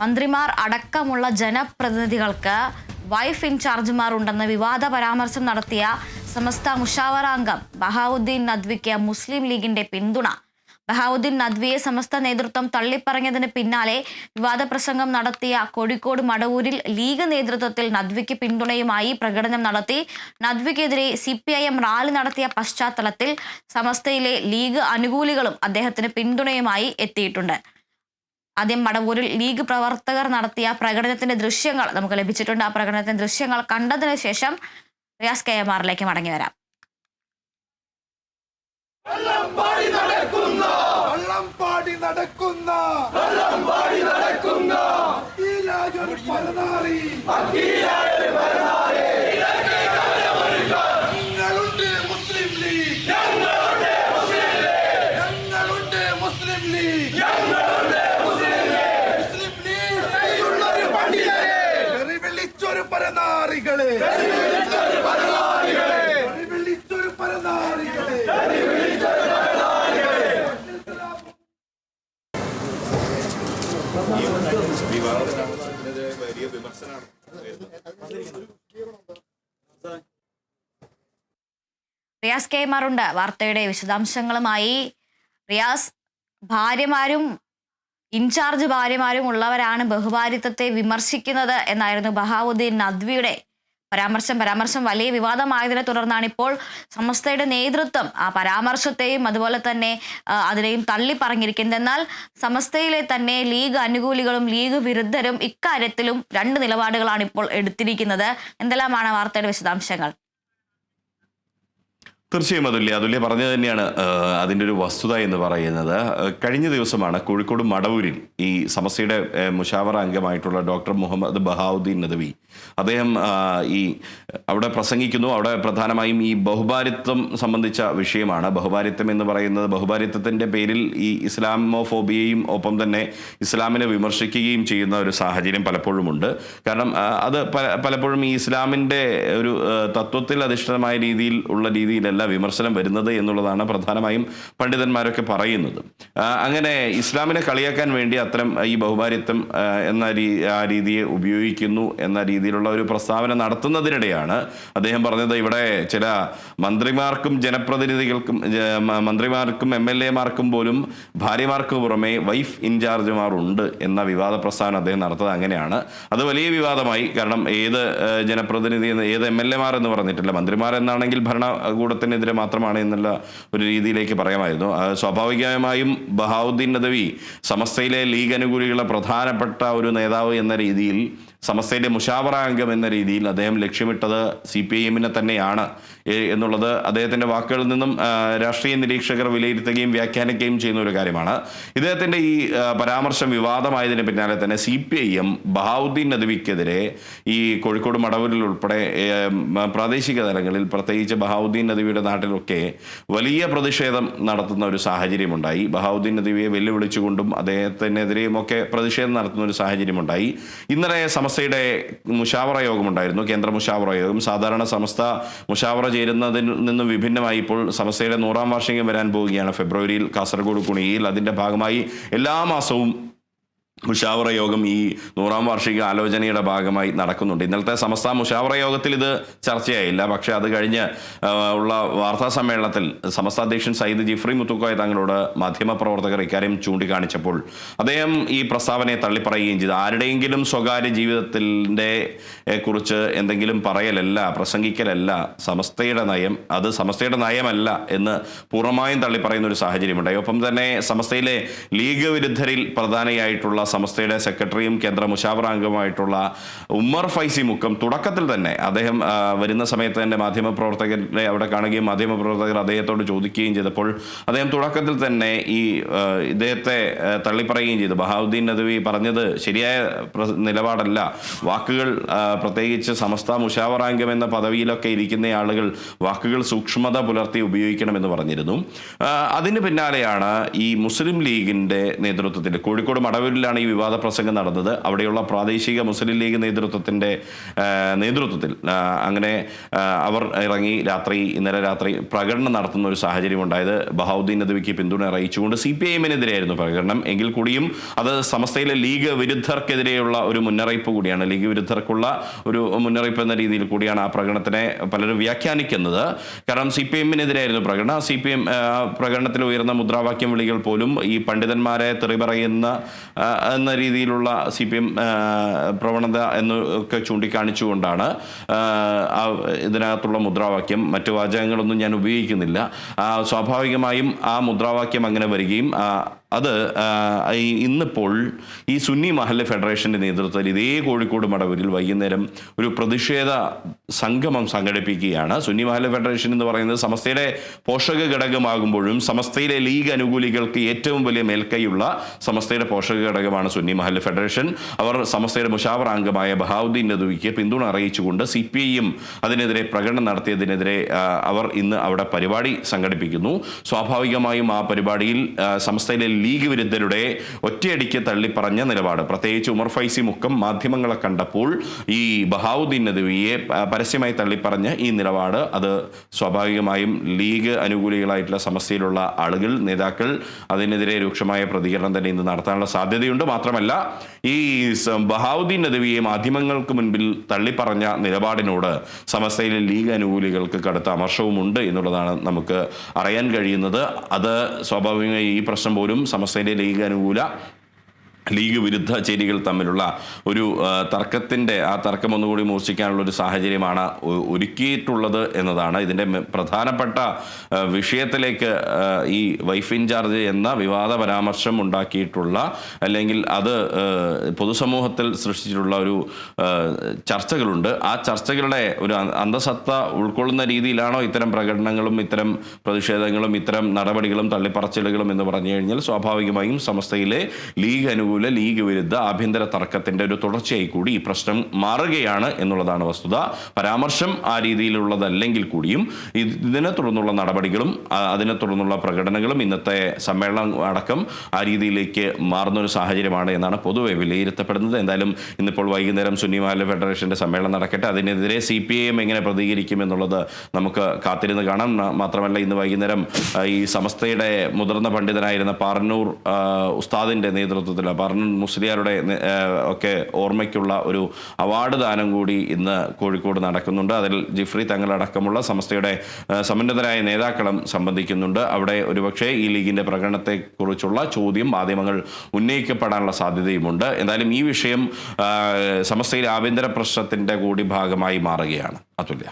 മന്ത്രിമാർ അടക്കമുള്ള ജനപ്രതിനിധികൾക്ക് വൈഫ് ഇൻചാർജുമാർ ഉണ്ടെന്ന് വിവാദ പരാമർശം നടത്തിയ സമസ്ത മുഷാവറ അംഗം ബഹാവുദ്ദീൻ നദ്വിക്ക് മുസ്ലിം ലീഗിന്റെ പിന്തുണ. ബഹാവുദ്ദീൻ നദ്വിയെ സമസ്ത നേതൃത്വം തള്ളിപ്പറഞ്ഞതിന് പിന്നാലെ വിവാദ പ്രസംഗം നടത്തിയ കോഴിക്കോട് മടവൂരിൽ ലീഗ് നേതൃത്വത്തിൽ നദ്വിക്ക് പിന്തുണയുമായി പ്രകടനം നടത്തി. നദ്വിക്കെതിരെ C P I M rally നടത്തിയ പശ്ചാത്തലത്തിൽ സമസ്തയിലെ ലീഗ് അനുകൂലികളും അദ്ദേഹത്തിന് പിന്തുണയുമായി എത്തിയിട്ടുണ്ട്. ആദ്യം മടവൂരിൽ ലീഗ് പ്രവർത്തകർ നടത്തിയ പ്രകടനത്തിന്റെ ദൃശ്യങ്ങൾ നമുക്ക് ലഭിച്ചിട്ടുണ്ട്. ആ പ്രകടനത്തിന്റെ ദൃശ്യങ്ങൾ കണ്ടതിന് ശേഷം റിയാസ് കെ എം ആറിലേക്ക് മടങ്ങി വരാം. നടക്കുന്ന നടക്കുന്ന. ഈ മുസ്ലിം ലീഗ് ഞങ്ങളുണ്ട് മുസ്ലിം ലീഗ് മുസ്ലിം ലീഗ് ഉള്ളൊരു പണ്ഡിതരെ വെറി വിളിച്ചൊരു വിമർശനമാണ് റിയാസ് കെ. മാറുണ്ട്. വാർത്തയുടെ വിശദാംശങ്ങളുമായി റിയാസ് ഭാര്യമാരും ഇൻചാർജ് ഭാര്യമാരും ഉള്ളവരാണ് ബഹുഭാരിത്വത്തെ വിമർശിക്കുന്നത് എന്നായിരുന്നു ബഹാവുദ്ദീൻ നദ്വിയുടെ പരാമർശം പരാമർശം വലിയ വിവാദമായതിനെ തുടർന്നാണ് ഇപ്പോൾ സമസ്തയുടെ നേതൃത്വം ആ പരാമർശത്തെയും അതുപോലെ തന്നെ അതിനെയും തള്ളി പറഞ്ഞിരിക്കുന്നത്. എന്നാൽ സമസ്തയിലെ തന്നെ ലീഗ് അനുകൂലികളും ലീഗ് വിരുദ്ധരും ഇക്കാര്യത്തിലും രണ്ട് നിലപാടുകളാണ് ഇപ്പോൾ എടുത്തിരിക്കുന്നത്. എന്തെല്ലാമാണ് വാർത്തയുടെ വിശദാംശങ്ങൾ? തീർച്ചയായും അതുല്യ. അതുല്യ പറഞ്ഞത് തന്നെയാണ് അതിന്റെ ഒരു വസ്തുത എന്ന് പറയുന്നത്. കഴിഞ്ഞ ദിവസമാണ് കോഴിക്കോട് മടവൂരിൽ ഈ സമസ്യയുടെ മുഷാവറ അംഗമായിട്ടുള്ള ഡോക്ടർ മുഹമ്മദ് ബഹാവുദ്ദീൻ നദവി അദ്ദേഹം ഈ അവിടെ പ്രസംഗിക്കുന്നു. അവിടെ പ്രധാനമായും ഈ ബഹുഭാരിത്വം സംബന്ധിച്ച വിഷയമാണ്. ബഹുഭാരിത്വം എന്ന് പറയുന്നത് ബഹുഭാരിത്വത്തിന്റെ പേരിൽ ഈ ഇസ്ലാമോഫോബിയയും ഒപ്പം തന്നെ ഇസ്ലാമിനെ വിമർശിക്കുകയും ചെയ്യുന്ന ഒരു സാഹചര്യം പലപ്പോഴുമുണ്ട്. കാരണം അത് പല- പലപ്പോഴും ഈ ഇസ്ലാമിന്റെ ഒരു തത്വത്തിൽ അധിഷ്ഠിതമായ രീതിയിൽ ഉള്ള രീതിയിലല്ല വിമർശനം വരുന്നത് എന്നുള്ളതാണ് പ്രധാനമായും പണ്ഡിതന്മാരൊക്കെ പറയുന്നത്. അങ്ങനെ ഇസ്ലാമിനെ കളിയാക്കാൻ വേണ്ടി അത്തരം ഈ ബഹുഭാരിത്വം ആ, എന്ന ആ രീതിയെ ഉപയോഗിക്കുന്നു എന്ന രീതിയിലുള്ള ഒരു പ്രസ്താവന നടത്തുന്നതിനിടെയാണ് അദ്ദേഹം പറഞ്ഞത് ഇവിടെ ചില മന്ത്രിമാർക്കും ജനപ്രതിനിധികൾക്കും മന്ത്രിമാർക്കും എം എൽ എമാർക്കും പോലും ഭാര്യമാർക്ക് പുറമെ വൈഫ് ഇൻചാർജുമാർ ഉണ്ട് എന്ന വിവാദ പ്രസ്താവന അദ്ദേഹം നടത്തുന്നത് അങ്ങനെയാണ്. അത് വലിയ വിവാദമായി കാരണം ഏത് ജനപ്രതിനിധി ഏത് എം എൽ എമാർ എന്ന് പറഞ്ഞിട്ടില്ല. മന്ത്രിമാർ എന്നാണെങ്കിൽ ഭരണകൂടത്തിനെതിരെ മാത്രമാണ് എന്നുള്ള ഒരു രീതിയിലേക്ക് പറയാമായിരുന്നു. സ്വാഭാവികമായും ബഹാവുദ്ദീൻ നദവി സമസ്തയിലെ ലീഗ് അനുകൂലികളുടെ പ്രധാനപ്പെട്ട ഒരു നേതാവ് എന്ന രീതിയിൽ സമസ്തയിലെ മുഷാവറ അംഗം എന്ന രീതിയിൽ അദ്ദേഹം ലക്ഷ്യമിട്ടത് സി പി ഐ എമ്മിനെ തന്നെയാണ് എന്നുള്ളത് അദ്ദേഹത്തിന്റെ വാക്കുകളിൽ നിന്നും രാഷ്ട്രീയ നിരീക്ഷകർ വിലയിരുത്തുകയും വ്യാഖ്യാനിക്കുകയും ചെയ്യുന്ന ഒരു കാര്യമാണ്. ഇദ്ദേഹത്തിന്റെ ഈ പരാമർശം വിവാദമായതിന് പിന്നാലെ തന്നെ C P I M Bahauddin നദവിക്കെതിരെ ഈ കോഴിക്കോട് മടവൂരിൽ ഉൾപ്പെടെ പ്രാദേശിക തലങ്ങളിൽ പ്രത്യേകിച്ച് ബഹാവുദ്ദീൻ നദവിയുടെ നാട്ടിലൊക്കെ വലിയ പ്രതിഷേധം നടത്തുന്ന ഒരു സാഹചര്യമുണ്ടായി. ബഹാവുദ്ദീൻ നദവിയെ വെല്ലുവിളിച്ചുകൊണ്ടും അദ്ദേഹത്തിനെതിരെയും ഒക്കെ പ്രതിഷേധം നടത്തുന്ന ഒരു സാഹചര്യമുണ്ടായി. ഇന്നലെ സമസ്തയുടെ മുഷാവറ യോഗമുണ്ടായിരുന്നു കേന്ദ്ര മുഷാവറ യോഗം. സാധാരണ സമസ്ത മുഷാവറ ചേരുന്നതിൽ നിന്നും വിഭിന്നമായി ഇപ്പോൾ സമസ്തയുടെ നൂറാം വാർഷികം വരാൻ പോവുകയാണ്. ഫെബ്രുവരിയിൽ കാസർഗോഡ് കുണിയിൽ അതിന്റെ ഭാഗമായി എല്ലാ മാസവും മുഷാവറ യോഗം ഈ നൂറാം വാർഷിക ആലോചനയുടെ ഭാഗമായി നടക്കുന്നുണ്ട്. ഇന്നലത്തെ സമസ്ത മുഷാവറ യോഗത്തിൽ ഇത് ചർച്ചയായില്ല. പക്ഷേ അത് കഴിഞ്ഞ് ഉള്ള വാർത്താ സമ്മേളനത്തിൽ സമസ്ത അധ്യക്ഷൻ സയ്യിദ് ജിഫ്രി മുത്തുക്കോയ തങ്ങളോട് മാധ്യമപ്രവർത്തകർ ഇക്കാര്യം ചൂണ്ടിക്കാണിച്ചപ്പോൾ അദ്ദേഹം ഈ പ്രസ്താവനയെ തള്ളിപ്പറയുകയും ചെയ്തു. ആരുടെയെങ്കിലും സ്വകാര്യ ജീവിതത്തിന്റെ കുറിച്ച് എന്തെങ്കിലും പറയലല്ല പ്രസംഗിക്കലല്ല സമസ്തയുടെ നയം അത് സമസ്തയുടെ നയമല്ല എന്ന് പൂർണമായും തള്ളിപ്പറയുന്ന ഒരു സാഹചര്യമുണ്ടായി. ഒപ്പം തന്നെ സമസ്തയിലെ ലീഗ് വിരുദ്ധരിൽ പ്രധാനിയായിട്ടുള്ള സമസ്തയുടെ സെക്രട്ടറിയും കേന്ദ്ര മുഷാവറാംഗവുമായിട്ടുള്ള ഉമ്മർ ഫൈസി മുക്കം തുടക്കത്തിൽ തന്നെ അദ്ദേഹം വരുന്ന സമയത്ത് തന്നെ മാധ്യമപ്രവർത്തകരെ അവിടെ കാണുകയും മാധ്യമപ്രവർത്തകർ അദ്ദേഹത്തോട് ചോദിക്കുകയും ചെയ്തപ്പോൾ അദ്ദേഹം തുടക്കത്തിൽ തന്നെ ഈ ഇദ്ദേഹത്തെ തള്ളിപ്പറയുകയും ചെയ്തു. ബഹാവുദ്ദീൻ നദവി പറഞ്ഞത് ശരിയായ നിലപാടല്ല. വാക്കുകൾ പ്രത്യേകിച്ച് സമസ്ത മുഷാവറാംഗം എന്ന പദവിയിലൊക്കെ ഇരിക്കുന്ന ആളുകൾ വാക്കുകൾ സൂക്ഷ്മത പുലർത്തി ഉപയോഗിക്കണമെന്ന് പറഞ്ഞിരുന്നു. അതിന് പിന്നാലെയാണ് ഈ മുസ്ലിം ലീഗിന്റെ നേതൃത്വത്തിൽ കോഴിക്കോട് മടവൂരിലാണ് വെച്ചാണ് ഈ വിവാദ പ്രസംഗം നടന്നത്. അവിടെയുള്ള പ്രാദേശിക മുസ്ലിം ലീഗ് നേതൃത്വത്തിന്റെ നേതൃത്വത്തിൽ അങ്ങനെ അവർ ഇറങ്ങി രാത്രി ഇന്നലെ രാത്രി പ്രകടനം നടത്തുന്ന ഒരു സാഹചര്യം ഉണ്ടായത് ബഹാവുദ്ദീൻ നദ്വിക്ക് പിന്തുണ അറിയിച്ചുകൊണ്ട് സി പി ഐഎമ്മിനെതിരെയായിരുന്നു എമ്മിനെതിരെയായിരുന്നു പ്രകടനം. എങ്കിൽ കൂടിയും അത് സമസ്തയിലെ ലീഗ് വിരുദ്ധർക്കെതിരെയുള്ള ഒരു മുന്നറിയിപ്പ് കൂടിയാണ്. ലീഗ് വിരുദ്ധർക്കുള്ള ഒരു മുന്നറിയിപ്പ് എന്ന രീതിയിൽ കൂടിയാണ് ആ പ്രകടനത്തിനെ പലരും വ്യാഖ്യാനിക്കുന്നത്. കാരണം സി പി എമ്മിനെതിരെയായിരുന്നു പ്രകടനം. സി പി എം പ്രകടനത്തിൽ ഉയർന്ന മുദ്രാവാക്യം വിളികൾ പോലും ഈ പണ്ഡിതന്മാരെ തെറി പറയുന്ന എന്ന രീതിയിലുള്ള സി പി എം പ്രവണത എന്നൊക്കെ ചൂണ്ടിക്കാണിച്ചുകൊണ്ടാണ് ഇതിനകത്തുള്ള മുദ്രാവാക്യം. മറ്റു വാചകങ്ങളൊന്നും ഞാൻ ഉപയോഗിക്കുന്നില്ല. സ്വാഭാവികമായും ആ മുദ്രാവാക്യം അങ്ങനെ വരികയും അത് ഇന്നിപ്പോൾ ഈ സുന്നി മഹല്ല ഫെഡറേഷന്റെ നേതൃത്വത്തിൽ ഇതേ കോഴിക്കോട് മടവൂരിൽ വൈകുന്നേരം ഒരു പ്രതിഷേധ സംഗമം സംഘടിപ്പിക്കുകയാണ്. സുന്നി മഹല്ല ഫെഡറേഷൻ എന്ന് പറയുന്നത് സമസ്തയുടെ പോഷക ഘടകമാകുമ്പോഴും സമസ്തയിലെ ലീഗ് അനുകൂലികൾക്ക് ഏറ്റവും വലിയ മേൽക്കൈയുള്ള സമസ്തയുടെ പോഷക ഘടകമാണ് സുന്നി മഹല്ല ഫെഡറേഷൻ. അവർ സമസ്തയുടെ മുഷാവർ അംഗമായ ബഹാവുദ്ദീൻ നദുവിക്ക് പിന്തുണ അറിയിച്ചുകൊണ്ട് സി പി ഐയും അതിനെതിരെ പ്രകടനം നടത്തിയതിനെതിരെ അവർ ഇന്ന് അവിടെ പരിപാടി സംഘടിപ്പിക്കുന്നു. സ്വാഭാവികമായും ആ പരിപാടിയിൽ സമസ്തയിലെ ലീഗ് വിരുദ്ധരുടെ ഒറ്റയടിക്ക് തള്ളിപ്പറഞ്ഞ നിലപാട്. പ്രത്യേകിച്ച് ഉമർ ഫൈസി മുക്കം മാധ്യമങ്ങളെ കണ്ടപ്പോൾ ഈ ബഹാവുദ്ദീൻ നദവിയെ പരസ്യമായി തള്ളിപ്പറഞ്ഞ ഈ നിലപാട് അത് സ്വാഭാവികമായും ലീഗ് അനുകൂലികളായിട്ടുള്ള സമസ്യയിലുള്ള ആളുകൾ നേതാക്കൾ അതിനെതിരെ രൂക്ഷമായ പ്രതികരണം തന്നെ ഇന്ന് നടത്താനുള്ള സാധ്യതയുണ്ട്. മാത്രമല്ല ഈ ബഹാവുദ്ദീൻ നദവിയെ മാധ്യമങ്ങൾക്ക് മുൻപിൽ തള്ളിപ്പറഞ്ഞ നിലപാടിനോട് സമസ്തയിലെ ലീഗ് അനുകൂലികൾക്ക് കടുത്ത അമർഷവുമുണ്ട് എന്നുള്ളതാണ് നമുക്ക് അറിയാൻ കഴിയുന്നത്. അത് സ്വാഭാവികമായി ഈ പ്രശ്നം പോലും സമസ്തയിലെ അനുകൂല ലീഗ് വിരുദ്ധ ചേരികൾ തമ്മിലുള്ള ഒരു തർക്കത്തിന്റെ ആ തർക്കം ഒന്നുകൂടി മൂർച്ഛിക്കാനുള്ള ഒരു സാഹചര്യമാണ് ഒരുക്കിയിട്ടുള്ളത് എന്നതാണ്. ഇതിന്റെ പ്രധാനപ്പെട്ട വിഷയത്തിലേക്ക് ഈ വൈഫ് ഇൻചാർജ് എന്ന വിവാദ പരാമർശം ഉണ്ടാക്കിയിട്ടുള്ള അല്ലെങ്കിൽ അത് പൊതുസമൂഹത്തിൽ സൃഷ്ടിച്ചിട്ടുള്ള ഒരു ചർച്ചകളുണ്ട്. ആ ചർച്ചകളുടെ ഒരു അന്തസത്ത ഉൾക്കൊള്ളുന്ന രീതിയിലാണോ ഇത്തരം പ്രകടനങ്ങളും ഇത്തരം പ്രതിഷേധങ്ങളും ഇത്തരം നടപടികളും തള്ളിപ്പറച്ചിലുകളും എന്ന് പറഞ്ഞു കഴിഞ്ഞാൽ സ്വാഭാവികമായും സമസ്തയിലെ ലീഗ് അനുകൂല ലീഗ് വിരുദ്ധ ആഭ്യന്തര തർക്കത്തിന്റെ ഒരു തുടർച്ചയായി കൂടി ഈ പ്രശ്നം മാറുകയാണ് എന്നുള്ളതാണ് വസ്തുത. പരാമർശം ആ രീതിയിലുള്ളതല്ലെങ്കിൽ കൂടിയും ഇതിനെ തുടർന്നുള്ള നടപടികളും അതിനെ തുടർന്നുള്ള പ്രകടനങ്ങളും ഇന്നത്തെ സമ്മേളനം അടക്കം ആ രീതിയിലേക്ക് മാറുന്നൊരു സാഹചര്യമാണ് എന്നാണ് പൊതുവെ വിലയിരുത്തപ്പെടുന്നത്. എന്തായാലും ഇന്നിപ്പോൾ വൈകുന്നേരം സുന്നി മഹല്ല ഫെഡറേഷന്റെ സമ്മേളനം നടക്കട്ടെ. അതിനെതിരെ സി പി ഐ എം എങ്ങനെ പ്രതികരിക്കും എന്നുള്ളത് നമുക്ക് കാത്തിരുന്ന് കാണാം. മാത്രമല്ല ഇന്ന് വൈകുന്നേരം ഈ സമസ്തയുടെ മുതിർന്ന പണ്ഡിതനായിരുന്ന പാറന്നൂർ ഉസ്താദിന്റെ നേതൃത്വത്തിൽ പാറന്നൂർ മുസ്ലിയാരുടെ ഒക്കെ ഓർമ്മയ്ക്കുള്ള ഒരു അവാർഡ് ദാനം കൂടി ഇന്ന് കോഴിക്കോട് നടക്കുന്നുണ്ട്. അതിൽ ജിഫ്രി തങ്ങളടക്കമുള്ള സമസ്തയുടെ സമന്നതരായ നേതാക്കളും സംബന്ധിക്കുന്നുണ്ട്. അവിടെ ഒരുപക്ഷെ ഈ ലീഗിന്റെ പ്രകടനത്തെക്കുറിച്ചുള്ള ചോദ്യം മാധ്യമങ്ങൾ ഉന്നയിക്കപ്പെടാനുള്ള സാധ്യതയുമുണ്ട്. എന്തായാലും ഈ വിഷയം സമസ്തയിൽ ആഭ്യന്തര പ്രശ്നത്തിന്റെ കൂടി ഭാഗമായി മാറുകയാണ്. അതുല്യ.